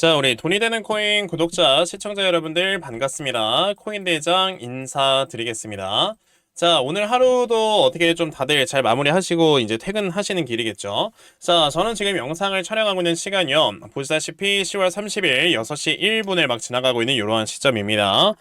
자, 우리 돈이 되는 코인 구독자, 시청자 여러분들 반갑습니다. 코인 대장 인사드리겠습니다. 자, 오늘 하루도 어떻게 좀 다들 잘 마무리하시고 이제 퇴근하시는 길이겠죠. 자, 저는 지금 영상을 촬영하고 있는 시간이요. 보시다시피 10월 30일 6시 1분을 막 지나가고 있는 이러한 시점입니다.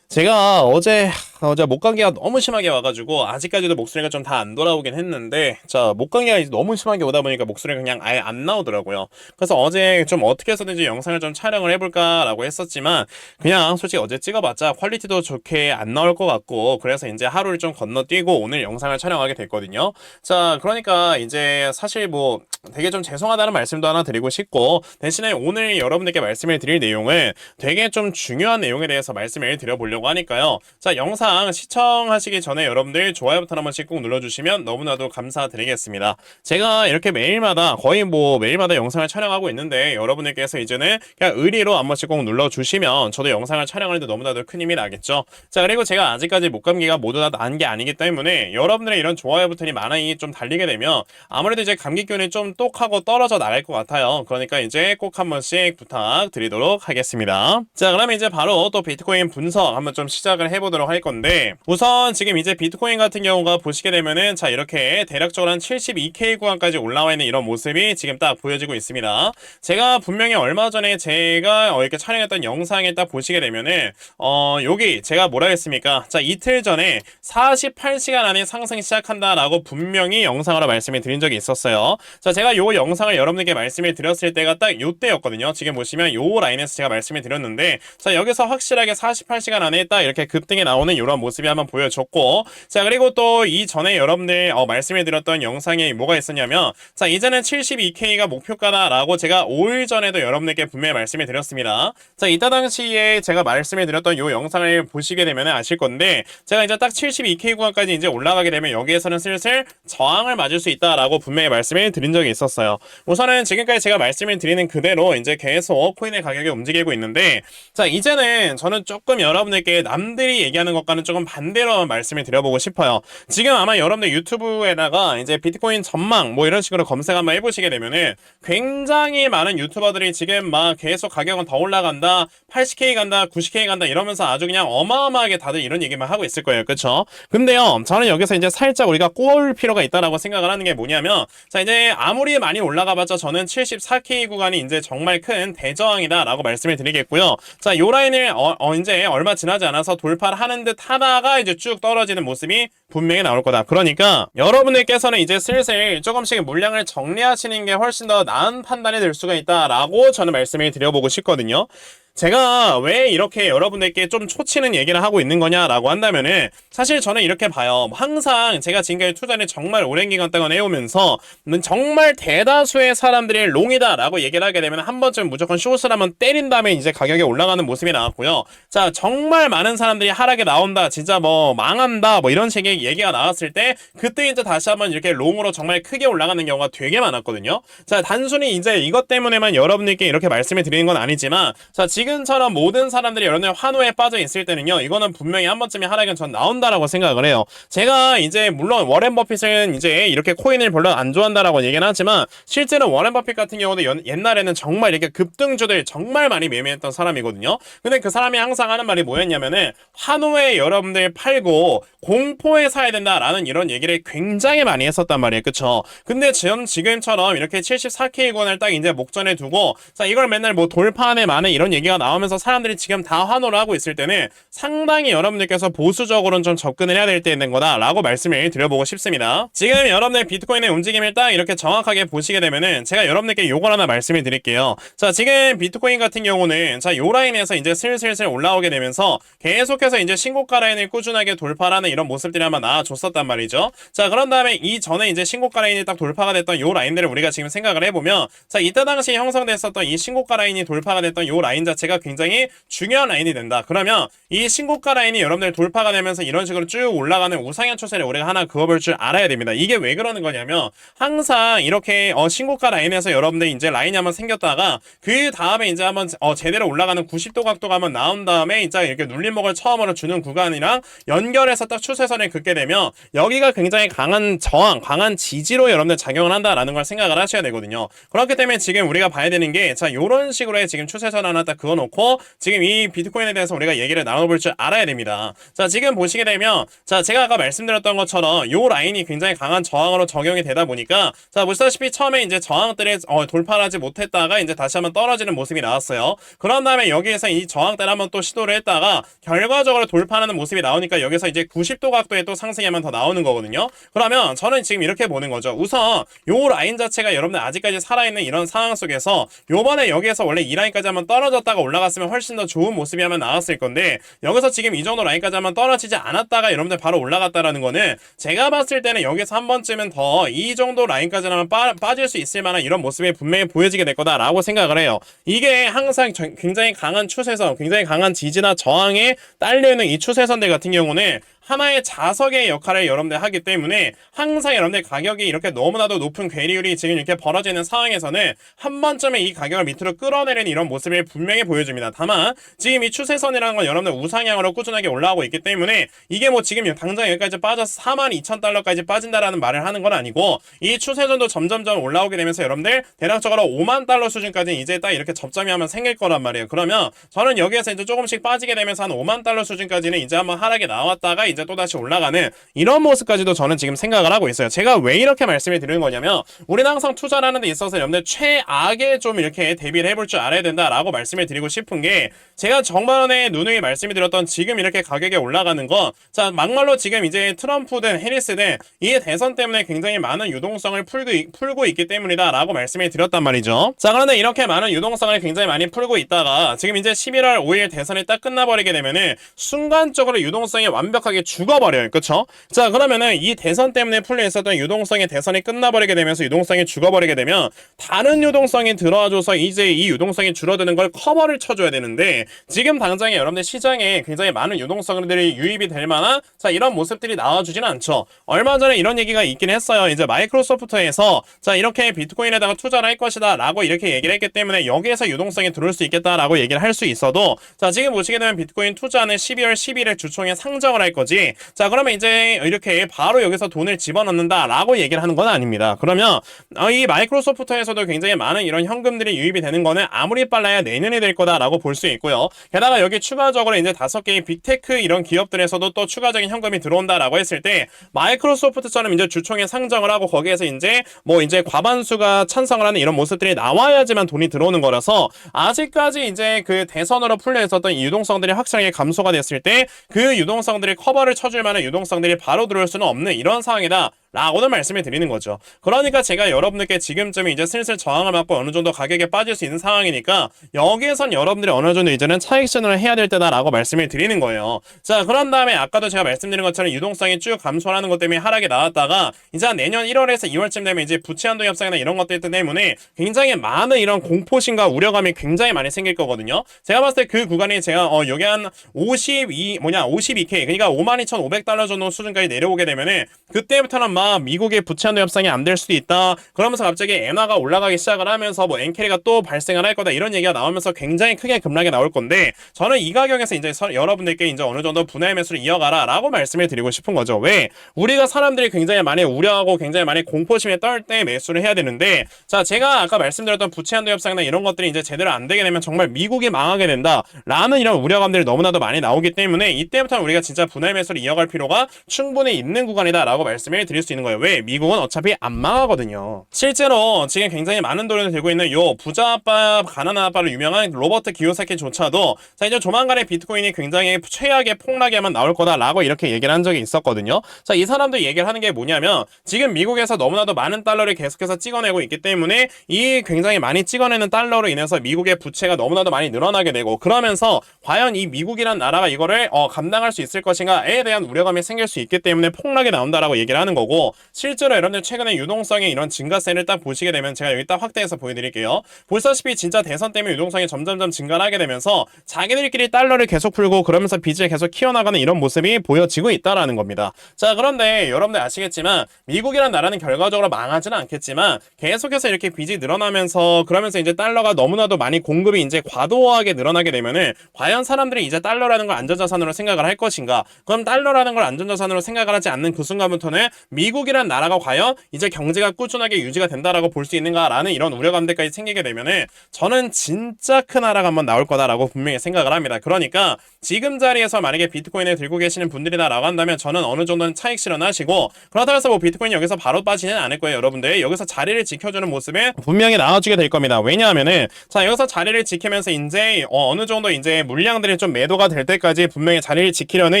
제가 어제 어제 목감기가 너무 심하게 와가지고 아직까지도 목소리가 좀 다 안 돌아오긴 했는데 자 목감기가 이제 너무 심하게 오다 보니까 목소리가 그냥 아예 안 나오더라고요. 그래서 어제 좀 어떻게 해서든지 영상을 좀 촬영을 해볼까라고 했었지만 그냥 솔직히 어제 찍어봤자 퀄리티도 좋게 안 나올 것 같고 그래서 이제 하루를 좀 건너뛰고 오늘 영상을 촬영하게 됐거든요. 자 그러니까 이제 사실 뭐 되게 좀 죄송하다는 말씀도 하나 드리고 싶고 대신에 오늘 여러분들께 말씀을 드릴 내용은 되게 좀 중요한 내용에 대해서 말씀을 드려보려고 하니까요. 자 영상 시청하시기 전에 여러분들 좋아요 버튼 한 번씩 꼭 눌러주시면 너무나도 감사드리겠습니다. 제가 이렇게 매일마다 거의 뭐 매일마다 영상을 촬영하고 있는데 여러분들께서 이제는 그냥 의리로 한 번씩 꼭 눌러주시면 저도 영상을 촬영하는데 너무나도 큰 힘이 나겠죠. 자 그리고 제가 아직까지 목감기가 모두 다 난 게 아니기 때문에 여러분들의 이런 좋아요 버튼이 많이 좀 달리게 되면 아무래도 이제 감기균이 좀 똑하고 떨어져 나갈 것 같아요. 그러니까 이제 꼭 한 번씩 부탁드리도록 하겠습니다. 자 그러면 이제 바로 또 비트코인 분석 한번 좀 시작을 해보도록 할 건데 우선 지금 이제 비트코인 같은 경우가 보시게 되면은 자 이렇게 대략적으로 한 72K 구간까지 올라와 있는 이런 모습이 지금 딱 보여지고 있습니다. 제가 분명히 얼마 전에 제가 어, 이렇게 촬영했던 영상에 딱 보시게 되면은 어 여기 제가 뭐라 했습니까? 자 이틀 전에 48시간 안에 상승 시작한다라고 분명히 영상으로 말씀을 드린 적이 있었어요. 자 제가 요 영상을 여러분들께 말씀을 드렸을 때가 딱 요때였거든요. 지금 보시면 요 라인에서 제가 말씀을 드렸는데 자 여기서 확실하게 48시간 안에 딱 이렇게 급등이 나오는 이런 모습이 한번 보여줬고 자 그리고 또 이 전에 여러분들 어, 말씀을 드렸던 영상에 뭐가 있었냐면 자 이제는 72K가 목표가다라고 제가 5일 전에도 여러분들께 분명히 말씀을 드렸습니다. 자 이따 당시에 제가 말씀을 드렸던 요 영상을 보시게 되면 아실 건데 제가 이제 딱 72K 구간까지 이제 올라가게 되면 여기에서는 슬슬 저항을 맞을 수 있다라고 분명히 말씀을 드린 적이 있었어요. 우선은 지금까지 제가 말씀을 드리는 그대로 이제 계속 코인의 가격이 움직이고 있는데 자 이제는 저는 조금 여러분들께 남들이 얘기하는 것과는 조금 반대로 말씀을 드려보고 싶어요. 지금 아마 여러분들 유튜브에다가 이제 비트코인 전망 뭐 이런 식으로 검색 한번 해보시게 되면은 굉장히 많은 유튜버들이 지금 막 계속 가격은 더 올라간다 80K 간다 90K 간다 이러면서 아주 그냥 어마어마하게 다들 이런 얘기만 하고 있을 거예요. 그쵸? 근데요 저는 여기서 이제 살짝 우리가 꼬을 필요가 있다라고 생각을 하는 게 뭐냐면 자 이제 아무리 많이 올라가봤자 저는 74K 구간이 이제 정말 큰 대저항이다라고 말씀을 드리겠고요. 자 요 라인을 어, 어 이제 얼마 지나 지 않아서 돌파를 하는 듯 하다가 이제 쭉 떨어지는 모습이 분명히 나올 거다. 그러니까 여러분들께서는 이제 슬슬 조금씩 물량을 정리하시는 게 훨씬 더 나은 판단이 될 수가 있다라고 저는 말씀을 드려보고 싶거든요. 제가 왜 이렇게 여러분들께 좀 초치는 얘기를 하고 있는 거냐라고 한다면은 사실 저는 이렇게 봐요. 항상 제가 지금까지 투자를 정말 오랜 기간 동안 해오면서 정말 대다수의 사람들이 롱이다라고 얘기를 하게 되면 한 번쯤 무조건 숏을 한번 때린 다음에 이제 가격이 올라가는 모습이 나왔고요. 자 정말 많은 사람들이 하락에 나온다, 진짜 뭐 망한다, 뭐 이런 식의 얘기가 나왔을 때 그때 이제 다시 한번 이렇게 롱으로 정말 크게 올라가는 경우가 되게 많았거든요. 자 단순히 이제 이것 때문에만 여러분들께 이렇게 말씀을 드리는 건 아니지만 자 지금 처럼 모든 사람들이 여러분의 환호에 빠져 있을 때는요 이거는 분명히 한 번쯤에 하락은 전 나온다라고 생각을 해요. 제가 이제 물론 워렌 버핏은 이제 이렇게 코인을 별로 안 좋아한다라고 얘기는 하지만 실제로 워렌 버핏 같은 경우도 연- 옛날에는 정말 이렇게 급등주들 정말 많이 매매했던 사람이거든요. 근데 그 사람이 항상 하는 말이 뭐였냐면은 환호에 여러분들 팔고 공포에 사야 된다라는 이런 얘기를 굉장히 많이 했었단 말이에요. 그쵸? 근데 지금, 지금처럼 이렇게 74K 권을 딱 이제 목전에 두고, 자, 이걸 맨날 뭐 돌파 안에 많은 이런 얘기 가 나오면서 사람들이 지금 다 환호를 하고 있을 때는 상당히 여러분들께서 보수적으로는 좀 접근을 해야 될때 있는 거다라고 말씀을 드려보고 싶습니다. 지금 여러분들 비트코인의 움직임을 딱 이렇게 정확하게 보시게 되면은 제가 여러분들께 요걸 하나 말씀을 드릴게요. 자, 지금 비트코인 같은 경우는 자, 요 라인에서 이제 슬슬슬 올라오게 되면서 계속해서 이제 신고가 라인을 꾸준하게 돌파하는 이런 모습들이 아마 나와줬었단 말이죠. 자, 그런 다음에 이 전에 이제 신고가 라인이 딱 돌파가 됐던 요 라인들을 우리가 지금 생각을 해보면 자, 이때 당시 형성됐었던 이 신고가 라인이 돌파가 됐던 요 라인 자체 자체가 굉장히 중요한 라인이 된다. 그러면 이 신고가 라인이 여러분들 돌파가 되면서 이런 식으로 쭉 올라가는 우상향 추세를 우리가 하나 그어볼 줄 알아야 됩니다. 이게 왜 그러는 거냐면 항상 이렇게 어 신고가 라인에서 여러분들 이제 라인이 한번 생겼다가 그 다음에 이제 한번 어 제대로 올라가는 90도 각도가 한번 나온 다음에 이제 이렇게 눌림목을 처음으로 주는 구간이랑 연결해서 딱 추세선을 긋게 되면 여기가 굉장히 강한 저항, 강한 지지로 여러분들 작용을 한다라는 걸 생각을 하셔야 되거든요. 그렇기 때문에 지금 우리가 봐야 되는 게 자, 요런 식으로의 지금 추세선 하나 딱 그어 놓고 지금 이 비트코인에 대해서 우리가 얘기를 나눠볼 줄 알아야 됩니다. 자, 지금 보시게 되면 자, 제가 아까 말씀드렸던 것처럼 요 라인이 굉장히 강한 저항으로 적용이 되다 보니까 자, 보시다시피 처음에 이제 저항들을 어, 돌파하지 못했다가 이제 다시 한번 떨어지는 모습이 나왔어요. 그런 다음에 여기에서 이 저항대를 한번 또 시도를 했다가 결과적으로 돌파하는 모습이 나오니까 여기서 이제 90도 각도의 또 상승이 한번 더 나오는 거거든요. 그러면 저는 지금 이렇게 보는 거죠. 우선 요 라인 자체가 여러분들 아직까지 살아있는 이런 상황 속에서 요번에 여기에서 원래 이 라인까지 한번 떨어졌다가 올라갔으면 훨씬 더 좋은 모습이 한번 나왔을 건데 여기서 지금 이 정도 라인까지 한번 떨어지지 않았다가 여러분들 바로 올라갔다라는 거는 제가 봤을 때는 여기서 한 번쯤은 더 이 정도 라인까지 한번 빠, 빠질 수 있을 만한 이런 모습이 분명히 보여지게 될 거다라고 생각을 해요. 이게 항상 저- 굉장히 강한 추세선, 굉장히 강한 지지나 저항에 딸려있는 이 추세선들 같은 경우는 하나의 자석의 역할을 여러분들 하기 때문에 항상 여러분들 가격이 이렇게 너무나도 높은 괴리율이 지금 이렇게 벌어지는 상황에서는 한 번쯤에 이 가격을 밑으로 끌어내리는 이런 모습을 분명히 보여줍니다. 다만 지금 이 추세선이라는 건 여러분들 우상향으로 꾸준하게 올라오고 있기 때문에 이게 뭐 지금 당장 여기까지 빠져서 4만 2천 달러까지 빠진다라는 말을 하는 건 아니고 이 추세선도 점점점 올라오게 되면서 여러분들 대략적으로 5만 달러 수준까지 이제 딱 이렇게 접점이 한번 생길 거란 말이에요. 그러면 저는 여기에서 이제 조금씩 빠지게 되면서 한 5만 달러 수준까지는 이제 한번 하락이 나왔다가 이제 또 다시 올라가는 이런 모습까지도 저는 지금 생각을 하고 있어요. 제가 왜 이렇게 말씀을 드리는 거냐면 우리는 항상 투자를 하는 데 있어서 여러분들 최악에 좀 이렇게 대비를 해볼 줄 알아야 된다라고 말씀을 드리고 싶은 게 제가 정반에 누누이 말씀을 드렸던 지금 이렇게 가격이 올라가는 건 자 막말로 지금 이제 트럼프든 해리스든 이 대선 때문에 굉장히 많은 유동성을 풀고, 있- 풀고 있기 때문이다라고 말씀을 드렸단 말이죠. 자 그런데 이렇게 많은 유동성을 굉장히 많이 풀고 있다가 지금 이제 11월 5일 대선이 딱 끝나버리게 되면은 순간적으로 유동성이 완벽하게 죽어버려요. 그쵸? 자 그러면은 이 대선 때문에 풀려 있었던 유동성의 대선이 끝나버리게 되면서 유동성이 죽어버리게 되면 다른 유동성이 들어와줘서 이제 이 유동성이 줄어드는 걸 커버를 쳐줘야 되는데 지금 당장에 여러분들 시장에 굉장히 많은 유동성들이 유입이 될 만한 자 이런 모습들이 나와주지는 않죠. 얼마 전에 이런 얘기가 있긴 했어요. 이제 마이크로소프트에서 자 이렇게 비트코인에다가 투자를 할 것이다 라고 이렇게 얘기를 했기 때문에 여기에서 유동성이 들어올 수 있겠다라고 얘기를 할 수 있어도 자 지금 보시게 되면 비트코인 투자는 12월 10일에 주총에 상정을 할 거 지. 자 그러면 이제 이렇게 바로 여기서 돈을 집어넣는다라고 얘기를 하는 건 아닙니다. 그러면 어, 이 마이크로소프트에서도 굉장히 많은 이런 현금들이 유입이 되는 거는 아무리 빨라야 내년이 될 거다라고 볼 수 있고요. 게다가 여기 추가적으로 이제 다섯 개의 빅테크 이런 기업들에서도 또 추가적인 현금이 들어온다라고 했을 때 마이크로소프트처럼 이제 주총에 상정을 하고 거기에서 이제 뭐 이제 과반수가 찬성을 하는 이런 모습들이 나와야지만 돈이 들어오는 거라서 아직까지 이제 그 대선으로 풀려 있었던 이 유동성들이 확실하게 감소가 됐을 때 그 유동성들이 커버 를 쳐줄 만한 유동성들이 바로 들어올 수는 없는 이런 상황이다. 라고는 말씀을 드리는 거죠. 그러니까 제가 여러분들께 지금쯤 이제 슬슬 저항을 맞고 어느 정도 가격에 빠질 수 있는 상황이니까 여기에선 여러분들이 어느 정도 이제는 차익 실현을 해야 될 때다라고 말씀을 드리는 거예요. 자, 그런 다음에 아까도 제가 말씀드린 것처럼 유동성이 쭉 감소하는 것 때문에 하락이 나왔다가 이제 한 내년 1월에서 2월쯤 되면 이제 부채 한도 협상이나 이런 것들 때문에 굉장히 많은 이런 공포심과 우려감이 굉장히 많이 생길 거거든요. 제가 봤을 때 그 구간이 제가 어 여기 한 52, 뭐냐, 52K, 그러니까 52,500달러 정도 수준까지 내려오게 되면은 그때부터는 막 미국의 부채 한도 협상이 안 될 수도 있다. 그러면서 갑자기 엔화가 올라가기 시작을 하면서 뭐 엔캐리가 또 발생을 할 거다 이런 얘기가 나오면서 굉장히 크게 급락이 나올 건데 저는 이 가격에서 이제 서- 여러분들께 이제 어느 정도 분할 매수를 이어가라라고 말씀을 드리고 싶은 거죠. 왜? 우리가 사람들이 굉장히 많이 우려하고 굉장히 많이 공포심에 떨 때 매수를 해야 되는데 자 제가 아까 말씀드렸던 부채 한도 협상이나 이런 것들이 이제 제대로 안 되게 되면 정말 미국이 망하게 된다라는 이런 우려감들이 너무나도 많이 나오기 때문에 이때부터는 우리가 진짜 분할 매수를 이어갈 필요가 충분히 있는 구간이다라고 말씀을 드릴 수 있는 거예요. 왜? 미국은 어차피 안 망하거든요. 실제로 지금 굉장히 많은 돈을 들고 있는 요 부자 아빠, 가난한 아빠로 유명한 로버트 기요사키조차도 자 이제 조만간에 비트코인이 굉장히 최악의 폭락에만 나올 거다라고 이렇게 얘기를 한 적이 있었거든요. 자 이 사람도 얘기를 하는 게 뭐냐면 지금 미국에서 너무나도 많은 달러를 계속해서 찍어내고 있기 때문에 이 굉장히 많이 찍어내는 달러로 인해서 미국의 부채가 너무나도 많이 늘어나게 되고 그러면서 과연 이 미국이란 나라가 이거를 어, 감당할 수 있을 것인가에 대한 우려감이 생길 수 있기 때문에 폭락이 나온다라고 얘기를 하는 거고 실제로 여러분들 최근에 유동성의 이런 증가세를 딱 보시게 되면 제가 여기 딱 확대해서 보여드릴게요. 보시다시피 진짜 대선 때문에 유동성이 점점점 증가를 하게 되면서 자기들끼리 달러를 계속 풀고 그러면서 빚을 계속 키워나가는 이런 모습이 보여지고 있다라는 겁니다. 자 그런데 여러분들 아시겠지만 미국이란 나라는 결과적으로 망하지는 않겠지만 계속해서 이렇게 빚이 늘어나면서 그러면서 이제 달러가 너무나도 많이 공급이 이제 과도하게 늘어나게 되면은 과연 사람들이 이제 달러라는 걸 안전자산으로 생각을 할 것인가? 그럼 달러라는 걸 안전자산으로 생각을 하지 않는 그 순간부터는 미 국이란 나라가 과연 이제 경제가 꾸준하게 유지가 된다라고 볼 수 있는가라는 이런 우려감들까지 생기게 되면은 저는 진짜 큰 하락 한번 나올 거다라고 분명히 생각을 합니다. 그러니까 지금 자리에서 만약에 비트코인을 들고 계시는 분들이다라고 한다면 저는 어느 정도는 차익 실현하시고 그렇다고 해서 뭐 비트코인 여기서 바로 빠지는 않을 거예요, 여러분들. 여기서 자리를 지켜주는 모습에 분명히 나와주게 될 겁니다. 왜냐하면은 자 여기서 자리를 지키면서 이제 어, 느 정도 이제 물량들이 좀 매도가 될 때까지 분명히 자리를 지키려는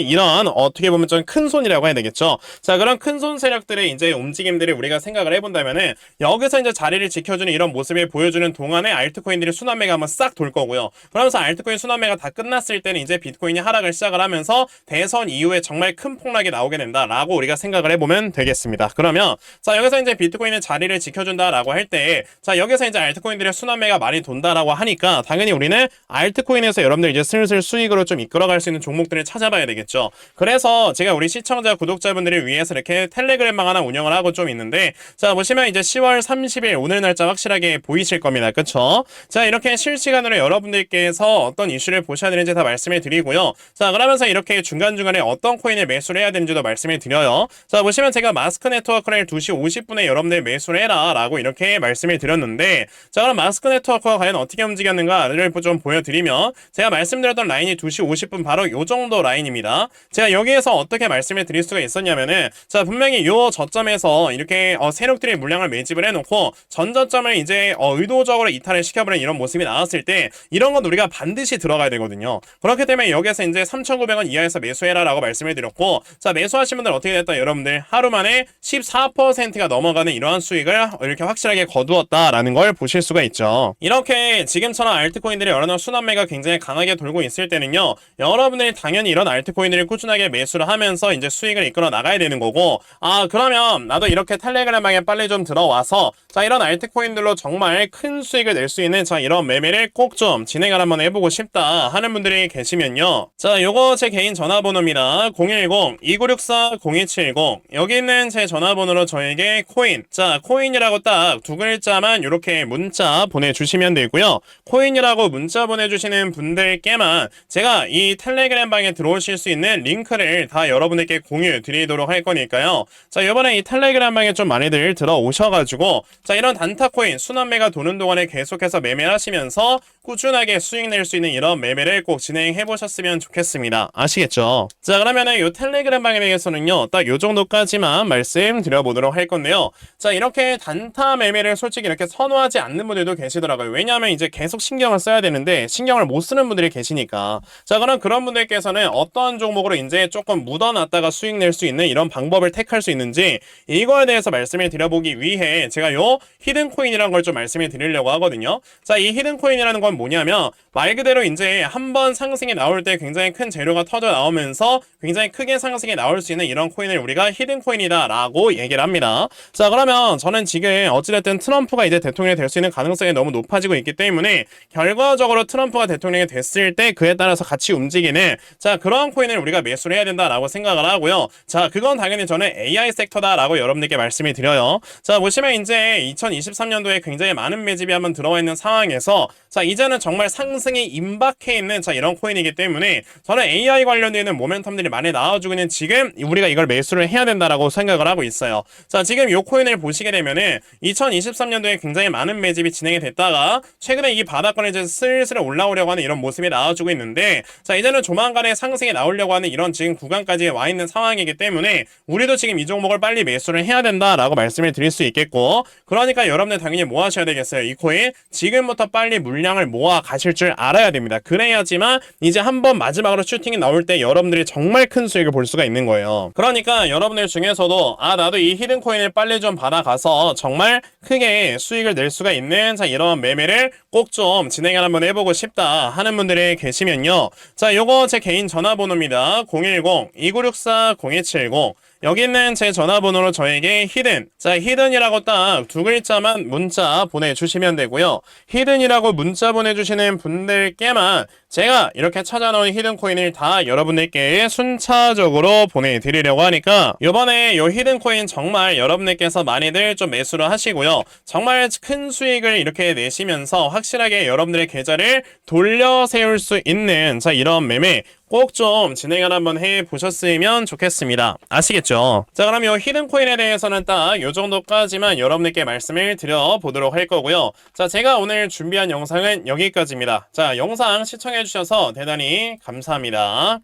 이런 어떻게 보면 좀 큰 손이라고 해야 되겠죠. 자 그런 큰 손 세력 들의 이제 움직임들을 우리가 생각을 해본다면은 여기서 이제 자리를 지켜주는 이런 모습을 보여주는 동안에 알트코인들이 순환매가 한번 싹 돌 거고요. 그러면서 알트코인 순환매가 다 끝났을 때는 이제 비트코인이 하락을 시작을 하면서 대선 이후에 정말 큰 폭락이 나오게 된다라고 우리가 생각을 해보면 되겠습니다. 그러면 자 여기서 이제 비트코인의 자리를 지켜준다라고 할 때 자 여기서 이제 알트코인들의 순환매가 많이 돈다라고 하니까 당연히 우리는 알트코인에서 여러분들 이제 슬슬 수익으로 좀 이끌어갈 수 있는 종목들을 찾아봐야 되겠죠. 그래서 제가 우리 시청자 구독자분들을 위해서 이렇게 텔레 그램방 하나 운영을 하고 좀 있는데 자 보시면 이제 10월 30일 오늘 날짜 확실하게 보이실 겁니다. 그쵸? 자 이렇게 실시간으로 여러분들께서 어떤 이슈를 보셔야 되는지 다 말씀을 드리고요. 자 그러면서 이렇게 중간중간에 어떤 코인을 매수를 해야 되는지도 말씀을 드려요. 자 보시면 제가 마스크 네트워크를 2시 50분에 여러분들 매수를 해라 라고 이렇게 말씀을 드렸는데 자 그럼 마스크 네트워크가 과연 어떻게 움직였는가를 좀 보여드리면 제가 말씀드렸던 라인이 2시 50분 바로 요 정도 라인입니다. 제가 여기에서 어떻게 말씀을 드릴 수가 있었냐면은 자 분명히 요 저점에서 이렇게 어, 세력들의 물량을 매집을 해놓고 전저점을 이제 어, 의도적으로 이탈을 시켜버리는 이런 모습이 나왔을 때 이런 건 우리가 반드시 들어가야 되거든요. 그렇기 때문에 여기에서 이제 3,900원 이하에서 매수해라라고 말씀을 드렸고 자 매수하신 분들 어떻게 됐다 여러분들 하루 만에 14%가 넘어가는 이러한 수익을 이렇게 확실하게 거두었다라는 걸 보실 수가 있죠. 이렇게 지금처럼 알트코인들이 여러 순환매가 굉장히 강하게 돌고 있을 때는요. 여러분들이 당연히 이런 알트코인들을 꾸준하게 매수를 하면서 이제 수익을 이끌어 나가야 되는 거고 아 그러면 나도 이렇게 텔레그램방에 빨리 좀 들어와서 자 이런 알트코인들로 정말 큰 수익을 낼 수 있는 자 이런 매매를 꼭 좀 진행을 한번 해보고 싶다 하는 분들이 계시면요. 자 요거 제 개인 전화번호입니다. 010-2964-0270 여기 있는 제 전화번호로 저에게 코인 자 코인이라고 딱 두 글자만 이렇게 문자 보내주시면 되고요. 코인이라고 문자 보내주시는 분들께만 제가 이 텔레그램 방에 들어오실 수 있는 링크를 다 여러분에게 공유 드리도록 할 거니까요. 자 이번에 이 텔레그램 방에 좀 많이들 들어오셔가지고 자 이런 단타 코인 순환매가 도는 동안에 계속해서 매매하시면서 꾸준하게 수익 낼 수 있는 이런 매매를 꼭 진행해 보셨으면 좋겠습니다. 아시겠죠? 자 그러면은 이 텔레그램 방에 대해서는요 딱 요 정도까지만 말씀드려보도록 할 건데요. 자 이렇게 단타 매매를 솔직히 이렇게 선호하지 않는 분들도 계시더라고요. 왜냐하면 이제 계속 신경을 써야 되는데 신경을 못 쓰는 분들이 계시니까 자 그럼 그런 분들께서는 어떤 종목으로 이제 조금 묻어놨다가 수익 낼 수 있는 이런 방법을 택할 수 있는 지 이거에 대해서 말씀을 드려보기 위해 제가 요 히든 코인이라는 걸 좀 말씀을 드리려고 하거든요. 자 이 히든 코인이라는 건 뭐냐면 말 그대로 이제 한 번 상승이 나올 때 굉장히 큰 재료가 터져 나오면서 굉장히 크게 상승이 나올 수 있는 이런 코인을 우리가 히든 코인이다라고 얘기를 합니다. 자 그러면 저는 지금 어찌됐든 트럼프가 이제 대통령이 될 수 있는 가능성이 너무 높아지고 있기 때문에 결과적으로 트럼프가 대통령이 됐을 때 그에 따라서 같이 움직이는 자 그러한 코인을 우리가 매수를 해야 된다라고 생각을 하고요. 자 그건 당연히 저는 AI 섹터다라고 여러분들께 말씀을 드려요. 자 보시면 이제 2023년도에 굉장히 많은 매집이 한번 들어와 있는 상황에서 자 이제는 정말 상승이 임박해 있는 자 이런 코인이기 때문에 저는 AI 관련되어 있는 모멘텀들이 많이 나와주고 있는 지금 우리가 이걸 매수를 해야 된다라고 생각을 하고 있어요. 자 지금 이 코인을 보시게 되면은 2023년도에 굉장히 많은 매집이 진행이 됐다가 최근에 이 바닥권에 이제 슬슬 올라오려고 하는 이런 모습이 나와주고 있는데 자 이제는 조만간에 상승이 나오려고 하는 이런 지금 구간까지 와 있는 상황이기 때문에 우리도 지금 이 종목을 빨리 매수를 해야 된다라고 말씀을 드릴 수 있겠고 그러니까 여러분들 당연히 뭐 하셔야 되겠어요? 이 코인 지금부터 빨리 물량을 모아 가실 줄 알아야 됩니다. 그래야지만 이제 한번 마지막으로 슈팅이 나올 때 여러분들이 정말 큰 수익을 볼 수가 있는 거예요. 그러니까 여러분들 중에서도 아 나도 이 히든 코인을 빨리 좀 받아가서 정말 크게 수익을 낼 수가 있는 자 이런 매매를 꼭 좀 진행을 한번 해보고 싶다 하는 분들이 계시면요. 자 요거 제 개인 전화번호입니다. 010-2964-0270 여기 있는 제 전화번호로 저에게 히든, 자, 히든이라고 딱 두 글자만 문자 보내주시면 되고요. 히든이라고 문자 보내주시는 분들께만 제가 이렇게 찾아놓은 히든 코인을 다 여러분들께 순차적으로 보내드리려고 하니까 이번에 요 히든 코인 정말 여러분들께서 많이들 좀 매수를 하시고요. 정말 큰 수익을 이렇게 내시면서 확실하게 여러분들의 계좌를 돌려 세울 수 있는 자 이런 매매 꼭 좀 진행을 한번 해 보셨으면 좋겠습니다. 아시겠죠? 자, 그럼 이 히든 코인에 대해서는 딱이 정도까지만 여러분들께 말씀을 드려 보도록 할 거고요. 자, 제가 오늘 준비한 영상은 여기까지입니다. 자, 영상 시청해 주셔서 대단히 감사합니다.